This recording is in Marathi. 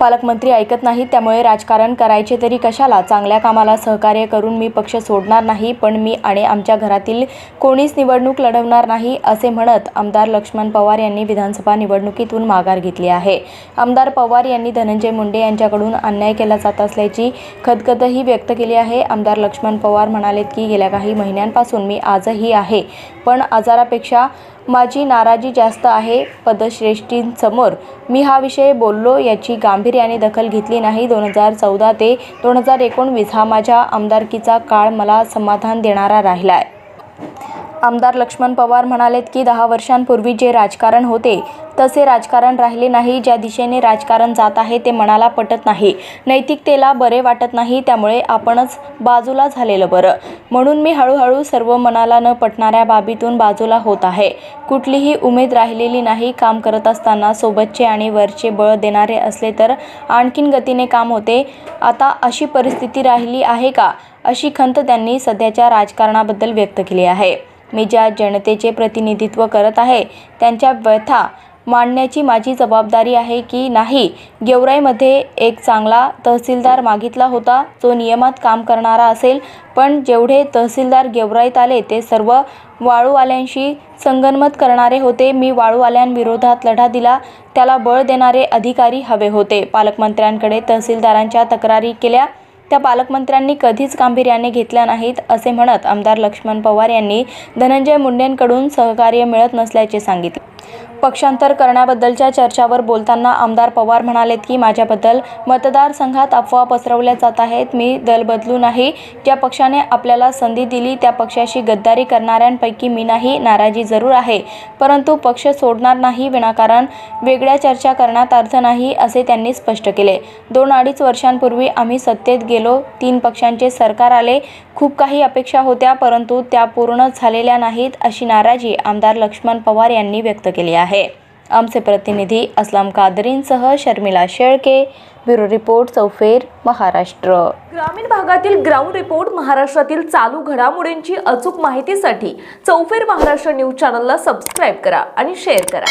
पालकमंत्री ऐकत नाहीत त्यामुळे राजकारण करायचे तरी कशाला? चांगल्या कामाला सहकार्य करून मी पक्ष सोडणार नाही पण मी आणि आमच्या घरातील कोणीच निवडणूक लढवणार नाही असे म्हणत आमदार लक्ष्मण पवार यांनी विधानसभा निवडणुकीतून माघार घेतली आहे. आमदार पवार यांनी धनंजय मुंडे यांच्याकडून अन्याय केला जात असल्याची खदखदही व्यक्त केली आहे. आमदार लक्ष्मण पवार म्हणालेत की गेल्या काही महिन्यांपासून मी आजही आहे पण आजारापेक्षा माझी नाराजी जास्त आहे पदश्रेष्ठींसमोर. मी हा विषय बोललो याची गांभीर्याने दखल घेतली नाही. दोन हजार चौदा ते दोन हजार एकोणवीस हा माझ्या आमदारकीचा काळ मला समाधान देणारा राहिला आहे आमदार लक्ष्मण पवार म्हणालेत की दहा वर्षांपूर्वी जे राजकारण होते तसे राजकारण राहिले नाही. ज्या दिशेने राजकारण जात आहे ते मनाला पटत नाही. नैतिकतेला बरे वाटत नाही त्यामुळे आपणच बाजूला झालेलं बरं. म्हणून मी हळूहळू सर्व मनाला न पटणाऱ्या बाबीतून बाजूला होत आहे. कुठलीही उमेद राहिलेली नाही काम करत असताना सोबतचे आणि वरचे बळ देणारे असले तर आणखीन गतीने काम होते. आता अशी परिस्थिती राहिली आहे का? अशी खंत त्यांनी सध्याच्या राजकारणाबद्दल व्यक्त केली आहे. मी ज्या जनतेचे प्रतिनिधित्व करत आहे त्यांच्या व्यथा मांडण्याची माझी जबाबदारी आहे की नाही? गेवराईमध्ये एक चांगला तहसीलदार मागितला होता जो नियमात काम करणारा असेल पण जेवढे तहसीलदार गेवराईत आले ते सर्व वाळूवाल्यांशी संगनमत करणारे होते. मी वाळूवाल्यांविरोधात लढा दिला. त्याला बळ देणारे अधिकारी हवे होते. पालकमंत्र्यांकडे तहसीलदारांच्या तक्रारी केल्या. त्या पालकमंत्र्यांनी कधीच गांभीर्याने घेतल्या नाहीत असे म्हणत आमदार लक्ष्मण पवार यांनी धनंजय मुंडेंकडून सहकार्य मिळत नसल्याचे सांगितले. पक्षांतर करण्याबद्दलच्या चर्चावर बोलताना आमदार पवार म्हणालेत की माझ्याबद्दल मतदारसंघात अफवा पसरवल्या जात आहेत. मी दल बदलू नाही. ज्या पक्षाने आपल्याला संधी दिली त्या पक्षाशी गद्दारी करणाऱ्यांपैकी मी नाही. नाराजी जरूर आहे. परंतु पक्ष सोडणार नाही विनाकारण. वेगळ्या चर्चा करण्यात अर्थ नाही असे त्यांनी स्पष्ट केले. दोन अडीच वर्षांपूर्वी आम्ही सत्तेत गेलो. तीन पक्षांचे सरकार आले. खूप काही अपेक्षा होत्या परंतु त्या पूर्ण झालेल्या नाहीत अशी नाराजी आमदार लक्ष्मण पवार यांनी व्यक्त केली आहे. आमचे प्रतिनिधी असलम कादरींसह शर्मिला शेळके ब्युरो रिपोर्ट चौफेर महाराष्ट्र. ग्रामीण भागातील ग्राउंड रिपोर्ट महाराष्ट्रातील चालू घडामोडींची अचूक माहितीसाठी चौफेर महाराष्ट्र न्यूज चॅनलला सबस्क्राईब करा आणि शेअर करा.